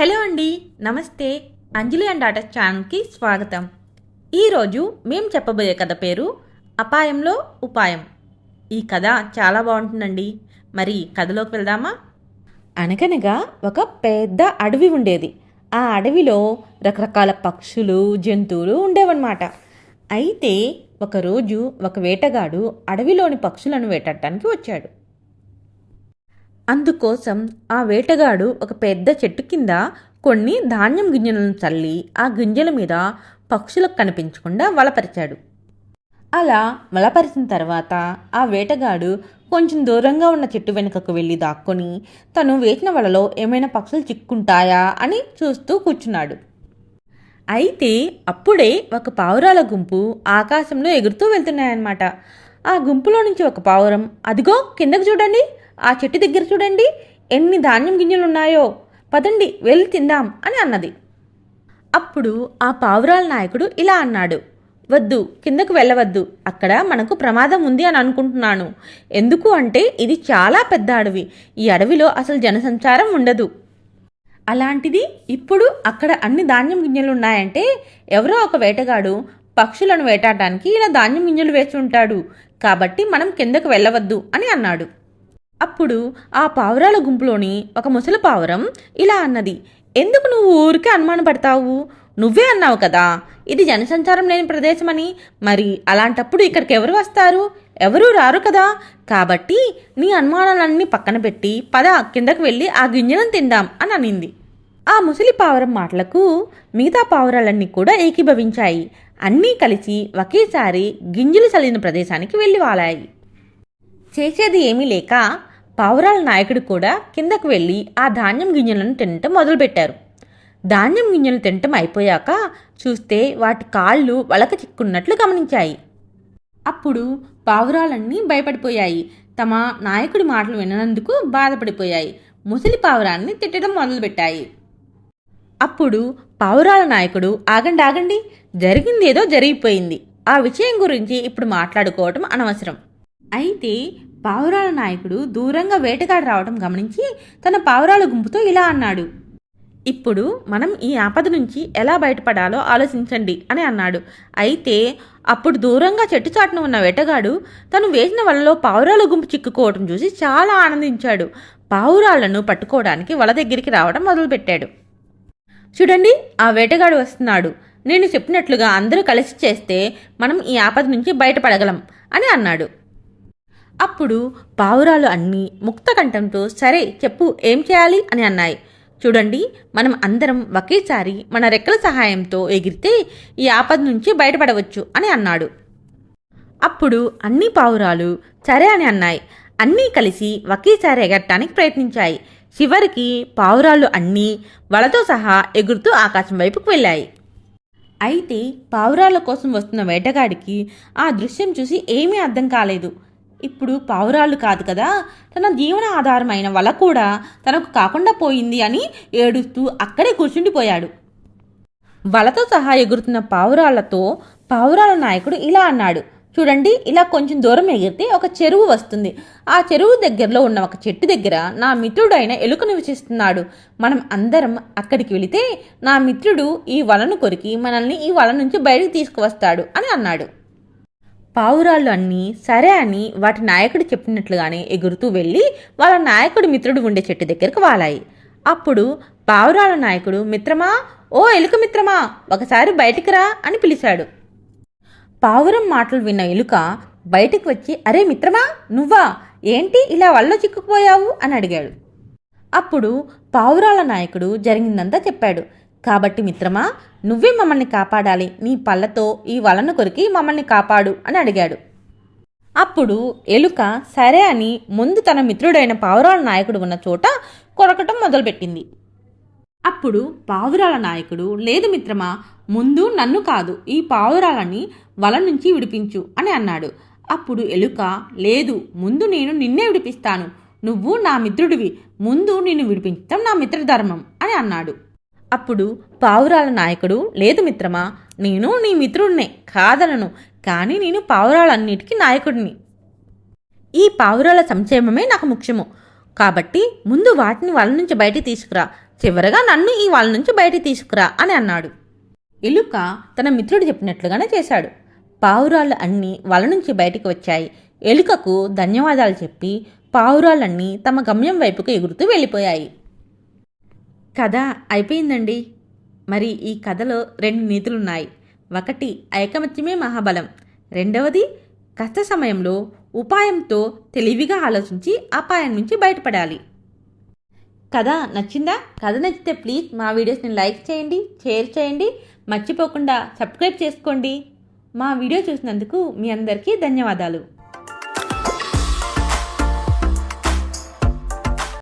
Hello అండి నమస్తే. అంజలి and daughter ఛానల్కి స్వాగతం. ఈరోజు మేము చెప్పబోయే కథ పేరు అపాయంలో ఉపాయం. ఈ కథ చాలా బాగుంటుందండి. మరి కథలోకి వెళ్దామా? అనగనగా ఒక పెద్ద అడవి ఉండేది. ఆ అడవిలో రకరకాల పక్షులు జంతువులు ఉండేవన్నమాట. అయితే ఒకరోజు ఒక వేటగాడు అడవిలోని పక్షులను వేటాడటానికి వచ్చాడు. అందుకోసం ఆ వేటగాడు ఒక పెద్ద చెట్టు కింద కొన్ని ధాన్యం గింజలను చల్లి ఆ గింజల మీద పక్షులకు కనిపించకుండా వలపరిచాడు. అలా వలపరిచిన తర్వాత ఆ వేటగాడు కొంచెం దూరంగా ఉన్న చెట్టు వెనుకకు వెళ్ళి దాక్కొని తను వేసిన వలలో ఏమైనా పక్షులు చిక్కుంటాయా అని చూస్తూ కూర్చున్నాడు. అయితే అప్పుడే ఒక పావురాల గుంపు ఆకాశంలో ఎగురుతూ వెళ్తున్నాయన్నమాట. ఆ గుంపులో నుంచి ఒక పావురం అదిగో కిందకు చూడండి ఆ చెట్టు దగ్గర చూడండి. ఎన్ని ధాన్యం గింజలు ఉన్నాయో. పదండి వెళ్ళి తిందాం అని అన్నది. అప్పుడు ఆ పావురాల నాయకుడు ఇలా అన్నాడు. వద్దు కిందకు వెళ్ళవద్దు. అక్కడ మనకు ప్రమాదం ఉంది అని అనుకుంటున్నాను. ఎందుకు అంటే ఇది చాలా పెద్ద అడవి. ఈ అడవిలో అసలు జనసంచారం ఉండదు. అలాంటిది ఇప్పుడు అక్కడ అన్ని ధాన్యం గింజలు ఉన్నాయంటే ఎవరో ఒక వేటగాడు పక్షులను వేటాడడానికి ఇలా ధాన్యం గింజలు వేసి ఉంటాడు. కాబట్టి మనం కిందకు వెళ్ళవద్దు అని అన్నాడు. అప్పుడు ఆ పావురాల గుంపులోని ఒక ముసలి పావురం ఇలా అన్నది ఎందుకు నువ్వు ఊరికే అనుమానపడతావు నువ్వే అన్నావు కదా ఇది జనసంచారం లేని ప్రదేశమని. మరి అలాంటప్పుడు ఇక్కడికి ఎవరు వస్తారు? ఎవరూ రారు కదా. కాబట్టి నీ అనుమానాలన్నీ పక్కన పెట్టి పద కిందకు వెళ్ళి ఆ గింజలను తిందాం అని అనింది. ఆ ముసలి పావురం మాటలకు మిగతా పావురాలన్నీ కూడా ఏకీభవించాయి. అన్నీ కలిసి ఒకేసారి గింజలు చల్లిన ప్రదేశానికి వెళ్ళి వాలాయి. చేసేది ఏమీ లేక పావురాల నాయకుడు కూడా కిందకు వెళ్ళి ఆ ధాన్యం గింజలను తినటం మొదలుపెట్టారు. ధాన్యం గింజలు తినటం అయిపోయాక చూస్తే వాటి కాళ్ళు వలక చిక్కున్నట్లు గమనించాయి. అప్పుడు పావురాలన్నీ భయపడిపోయాయి. తమ నాయకుడి మాటలు విననందుకు బాధపడిపోయాయి. ముసలి పావురాన్ని తిట్టడం మొదలుపెట్టాయి. అప్పుడు పావురాల నాయకుడు ఆగండి ఆగండి జరిగిందేదో జరిగిపోయింది. ఆ విషయం గురించి ఇప్పుడు మాట్లాడుకోవటం అనవసరం. అయితే పావురాల నాయకుడు దూరంగా వేటగాడు రావడం గమనించి తన పావురాల గుంపుతో ఇలా అన్నాడు. ఇప్పుడు మనం ఈ ఆపద నుంచి ఎలా బయటపడాలో ఆలోచించండి అని అన్నాడు. అయితే అప్పుడు దూరంగా చెట్టు చాటున ఉన్న వేటగాడు తను వేసిన వలలో పావురాల గుంపు చిక్కుకోవడం చూసి చాలా ఆనందించాడు. పావురాళ్ళను పట్టుకోవడానికి వల దగ్గరికి రావడం మొదలుపెట్టాడు. చూడండి ఆ వేటగాడు వస్తున్నాడు. నేను చెప్పినట్లుగా అందరూ కలిసి చేస్తే మనం ఈ ఆపద నుంచి బయటపడగలం అని అన్నాడు. అప్పుడు పావురాలు అన్నీ ముక్త కంఠంతో సరే చెప్పు ఏం చేయాలి అని అన్నాయి. చూడండి మనం అందరం ఒకేసారి మన రెక్కల సహాయంతో ఎగిరితే ఈ ఆపద నుంచి బయటపడవచ్చు అని అన్నాడు. అప్పుడు అన్ని పావురాలు సరే అని అన్నాయి. అన్నీ కలిసి ఒకేసారి ఎగరటానికి ప్రయత్నించాయి. చివరికి పావురాలు అన్నీ వలతో సహా ఎగురుతూ ఆకాశం వైపుకు వెళ్ళాయి. అయితే పావురాల కోసం వస్తున్న వేటగాడికి ఆ దృశ్యం చూసి ఏమీ అర్థం కాలేదు. ఇప్పుడు పావురాళ్ళు కాదు కదా. తన జీవన ఆధారమైన వల కూడా తనకు కాకుండా పోయింది అని ఏడుస్తూ అక్కడే కూర్చుండిపోయాడు. వలతో సహా ఎగురుతున్న పావురాళ్ళతో పావురాల నాయకుడు ఇలా అన్నాడు. చూడండి ఇలా కొంచెం దూరం ఎగిరితే ఒక చెరువు వస్తుంది. ఆ చెరువు దగ్గరలో ఉన్న ఒక చెట్టు దగ్గర నా మిత్రుడైన ఎలుక నివసిస్తున్నాడు. మనం అందరం అక్కడికి వెళితే నా మిత్రుడు ఈ వలను కొరికి మనల్ని ఈ వల నుంచి బయటకు తీసుకువస్తాడు అని అన్నాడు. పావురాళ్ళు అన్నీ సరే అని వాటి నాయకుడు చెప్పినట్లుగానే ఎగురుతూ వెళ్ళి వాళ్ళ నాయకుడు మిత్రుడు ఉండే చెట్టు దగ్గరకు వాలాయి. అప్పుడు పావురాల నాయకుడు మిత్రమా? ఓ ఎలుక మిత్రమా? ఒకసారి బయటికి రా అని పిలిచాడు. పావురం మాటలు విన్న ఎలుక బయటికి వచ్చి అరే మిత్రమా నువ్వా? ఏంటి ఇలా వల్ల చిక్కుకుపోయావు? అని అడిగాడు. అప్పుడు పావురాల నాయకుడు జరిగిందంతా చెప్పాడు. కాబట్టి మిత్రమా నువ్వే మమ్మల్ని కాపాడాలి. నీ పళ్ళతో ఈ వలను కొరికి మమ్మల్ని కాపాడు అని అడిగాడు. అప్పుడు ఎలుక సరే అని ముందు తన మిత్రుడైన పావురాల నాయకుడు ఉన్న చోట కొరకటం మొదలుపెట్టింది. అప్పుడు పావురాల నాయకుడు లేదు మిత్రమా ముందు నన్ను కాదు ఈ పావురాలని వల నుంచి విడిపించు అని అన్నాడు. అప్పుడు ఎలుక లేదు ముందు నేను నిన్నే విడిపిస్తాను. నువ్వు నా మిత్రుడివి ముందు నిన్ను విడిపించడం నా మిత్రధర్మం అని అన్నాడు. అప్పుడు పావురాల నాయకుడు లేదు మిత్రమా నేను నీ మిత్రుడినే కాదనను కానీ నేను పావురాలన్నిటికీ నాయకుడిని. ఈ పావురాల సంక్షేమమే నాకు ముఖ్యము. కాబట్టి ముందు వాటిని వల నుంచి బయటికి తీసుకురా. చివరగా నన్ను ఈ వాళ్ళ నుంచి బయటికి తీసుకురా అని అన్నాడు. ఎలుక తన మిత్రుడు చెప్పినట్లుగానే చేశాడు. పావురాళ్ళు అన్నీ వల నుంచి బయటికి వచ్చాయి. ఎలుకకు ధన్యవాదాలు చెప్పి పావురాలన్నీ తమ గమ్యం వైపుకు ఎగురుతూ వెళ్ళిపోయాయి. కథ అయిపోయిందండి. మరి ఈ కథలో రెండు నీతులున్నాయి. ఒకటి ఐకమత్యమే మహాబలం రెండవది కష్ట సమయంలో ఉపాయంతో తెలివిగా ఆలోచించి అపాయం నుంచి బయటపడాలి. కథ నచ్చిందా? కథ నచ్చితే ప్లీజ్ మా వీడియోస్ని లైక్ చేయండి షేర్ చేయండి మర్చిపోకుండా సబ్స్క్రైబ్ చేసుకోండి. మా వీడియో చూసినందుకు మీ అందరికీ ధన్యవాదాలు.